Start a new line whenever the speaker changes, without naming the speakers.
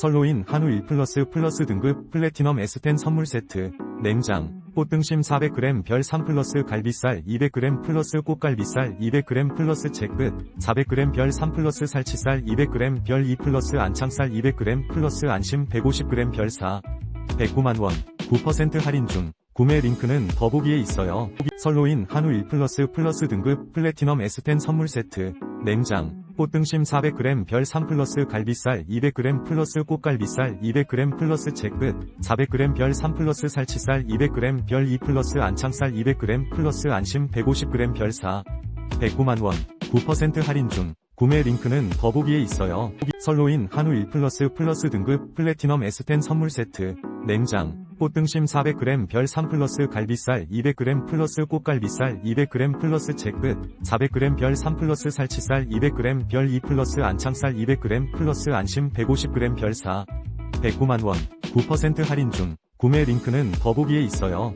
설로인 한우 1 플러스 플러스 등급 플래티넘 S10 선물 세트 냉장 꽃등심 400g 별 3 플러스 갈비살 200g 플러스 꽃갈비살 200g 플러스 채끝 400g 별 3 플러스 살치살 200g 별 2 플러스 안창살 200g 플러스 안심 150g 별 4 109만원 9% 할인 중 구매 링크는 더보기에 있어요. 설로인 한우 1 플러스 플러스 등급 플래티넘 S10 선물 세트 냉장 꽃등심 400g 별 3 플러스 갈비살 200g 플러스 꽃갈비살 200g 플러스 채끝 400g 별 3 플러스 살치살 200g 별 2 플러스 안창살 200g 플러스 안심 150g 별 4 109만원 9% 할인 중 구매 링크는 더보기에 있어요. 설로인 한우 1 플러스 플러스 등급 플래티넘 S10 선물 세트 냉장 꽃등심 400g 별 3 플러스 갈비살 200g 플러스 꽃갈비살 200g 플러스 채끝 400g 별 3 플러스 살치살 200g 별 2 플러스 안창살 200g 플러스 안심 150g 별 4 109만원 9% 할인 중 구매 링크는 더보기에 있어요.